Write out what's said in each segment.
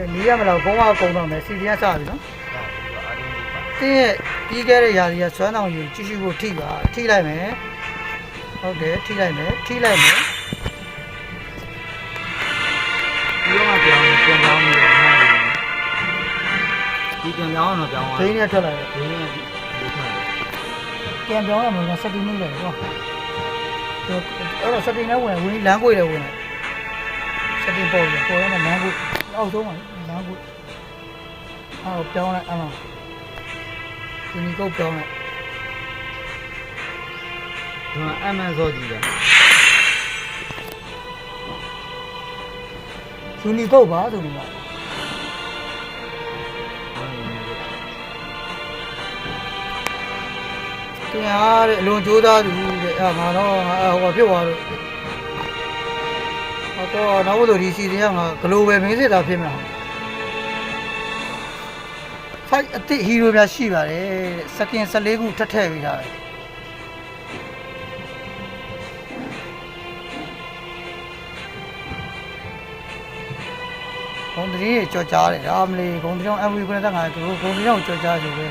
ကဲနီးရမလားဘုံကကုံတော့မယ်စီဒီကစပြီနော်တင်းရဲ့ပြီးခဲ့တဲ့ຢာစီကဆွမ်းဆောင်ယူကြည့်ရှုဖို့ထိပါထိလိုက်မယ်ဟုတ်တယ်ထိလိုက်မယ်ထိလိုက်မယ်ဒီတော့မှပြောင်းပြန်ပြောင်းနေတယ်မှာဒီပြန်ပြောင်းတော့ပြောင်းသွားဒိန်းနဲ့ထွက်လာတယ်ဒီနဲ့ဒီထွက်တယ်ပြန်ပြောင်းရမှာကစက်တီမိလိုက်တော့အဲ့တော့စက်တီနဲ့ဝင်ဝင်လမ်းကိုရဝင်စက်တီပေါ်ရပေါ်ရမှာလမ်းကိုအောက်ဆုံးမှာလ မ်းကိုအော်ပြောင်းလိုက်အမှဒီနီကုတ်ပြောင်းလိုက်ဒီမှာအမှန်စောကြည့်တယ်ယူနီကုတ်ပါဆိုပြီးတော့တရားတဲ့အလွန်ကြိုးစားသူတဲ့အဲ့ငါတော့ငါဟိုဖြစ်သွားလို့ဟောတော့နောက်လို့ဒီစီစဉ်ကငါဂလိုဘယ်မင်းစစ်တာဖြစ်မှာ ဖိုက်အစ်စ်ဟီရိုများရှိပါတယ်တဲ့စကင်14ခုထပ်ထည့်ပြီးသားပဲဂုံတရီတွေကြော်ကြားတယ်ဒါမလီဂုံတရီအောင် MV 95သူတို့ဂုံတရီအောင်ကြော်ကြားဆိုပဲ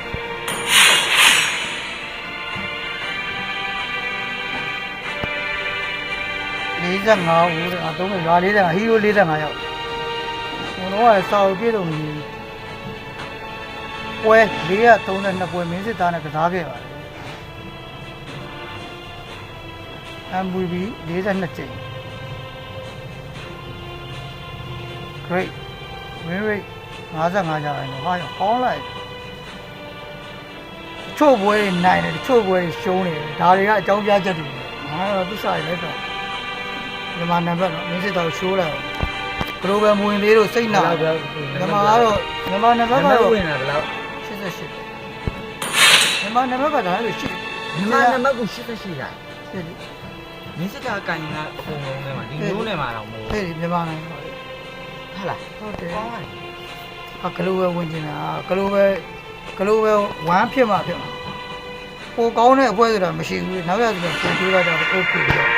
45ဦးတဲ့အသုံးကရွာ45ဟီရို45ရောက်ဘုံတော့ကစာအုပ်ပြည့်စုံနေ ပွဲ432ပွဲမင်းစစ်သားနဲ့ကစားခဲ့ပါတယ် MVP 42ကြိမ် great win rate 55ကြာတယ်ဟာရောကောင်းလိုက်တချို့ပွဲတွေနိုင်တယ်တချို့ပွဲတွေရှုံးနေတယ်ဒါတွေကအကြောင်းပြချက်တွေငါတော့သစ္စာရလိုက်တော့မြန်မာနံပါတ်တော့မင်းစစ်တော်ရှိုးလိုက်ဘလိုပဲမဝင်သေးလို့စိတ်နာမြန်မာကတော့မြန်မာနံပါတ်ဘာကတော့ဝင်လာဘယ်လောက် 88မြန်မာနံပါတ်ကဒါလည်းရှိမြန်မာနံပါတ်ကို88လားဖြစ်တယ်မင်းစစ်တာကင်ကအကုန်လုံးထဲမှာဒီနိုးနယ်မှာတော့မဟုတ်ဘူးဖြစ်မြန်မာနိုင်ငံဟုတ်လားဟုတ်တယ်ဟာကလိုပဲဝင်ကျင်တာကလိုပဲကလိုပဲဝမ်းဖြစ်မှာဖြစ်မှာပိုကောင်းတဲ့အဖွဲဆိုတာမရှိဘူးနောက်ရဆိုတော့ပြန်တွေးလိုက်တော့ okay ပြီးတော့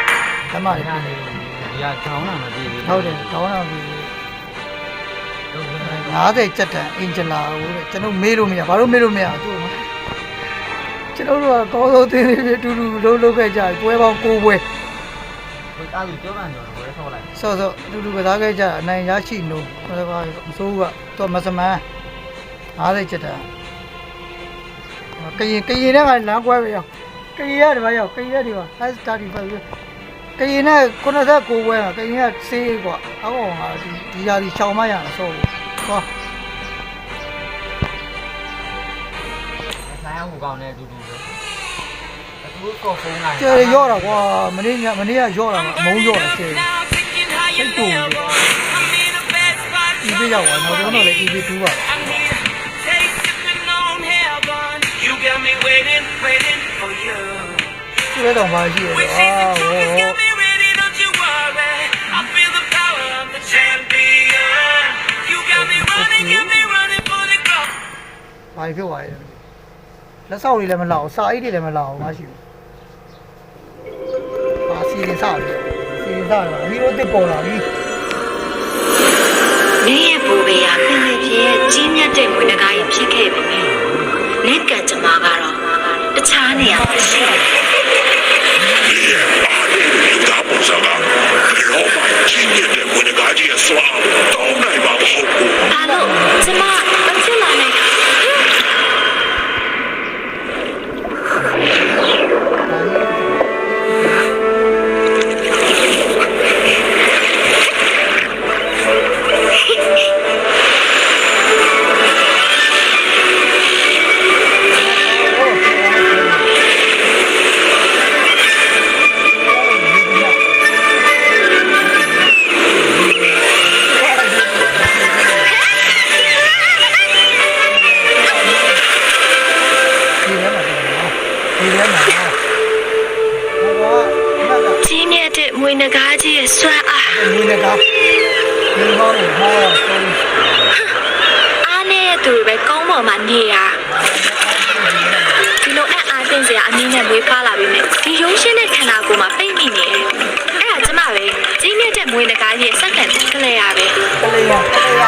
ဓမ္မတွေနေဒီကဒေါင်းလာမပြေဘူးဟုတ်တယ်ဒေါင်းလာမပြေဘူး 50ကြက်တန်အင်ဂျင်လာကိုတဲ့ကျွန်တော်မေးလို့မရဘာလို့မေးလို့မရသူ့ကိုကျွန်တော်တို့ကကောင်းဆုံးသင်တွေပြအတူတူလုံးလုံးခဲ့ကြပွဲပေါင်း9ပွဲကိုအားလူကြောကန်ကြောပွဲဆော့လိုက်ဆော့ဆော့အတူတူကစားခဲ့ကြအနိုင်ရရှိနိုးဘာသာမစိုးကတော့မစမန်း50ကြက်တန်ကရင်ကရင်နဲ့ကလမ်းကွဲပဲရောကရင်ရဒီမှာရောကရင်ရဒီမှာ has study ပဲကရင်နဲ့99ပွဲကကရင်ကစေးကွာအောက်အောင်ဟာဒီဒီရာဒီရှောင်မရအောင်ဆော့ဘူး ဟောဆိုင်အောင်ကောင်းနေအတူတူပဲအတူကောဖုန်းလိုက်ကျဲရော့တာကွာမနေ့ညမနေ့ကရော့တာအမုန်းရော့တာကျဲစိတ်တူတယ်ဒီပြရောက်သွားနောက်တော့လည်း EV2 ပါ You got me waiting, waiting for you. သူလည်းတော့မရှိရတော့အာဟော ဘာဖြစ်သွားလဲလက်ဆောက်တွေလည်းမလောက်စာအိတ်တွေလည်းမလောက်မရှိဘူးအာစီရင်စားတယ်စီရင်စားတယ်ဟီရိုတစ်ပေါ်လာပြီမင်းရဲ့ဘူဘေးဟာခင်လေပြည့်ရဲ့ကြီးမြတ်တဲ့မွေးနဂါးကြီးဖြစ်ခဲ့ပြီမယ်။လက်ကကြမကတော့တခြားနေရာမှာရှိတယ် စွမ်းအားဒီနေကဒီဘောင်းကိုဟောဆုံးအားနဲ့သူတွေပဲကောင်းပေါ်မှာနေရ။ဒီလိုအံ့အားသင့်စရာအနည်းနဲ့မွေးဖွားလာပြီမယ်။ဒီရုံးရှင်းတဲ့ခန္ဓာကိုယ်မှာပိတ်မိနေတယ်။အဲ့ဒါကျမပဲကြီးမြတ်တဲ့မွေးနဂါးကြီးရဲ့စက္ကန့်ကလေးရပဲ။ကလေးရကလေးရ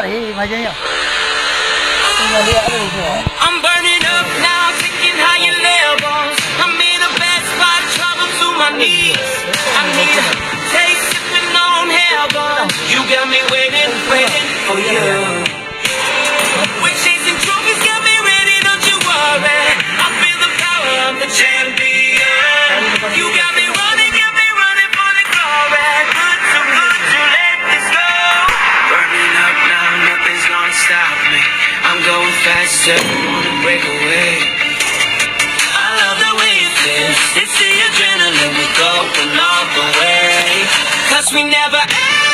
了，一块钱要，一块钱。Cause we never end.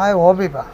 Ah, é Naye obiba.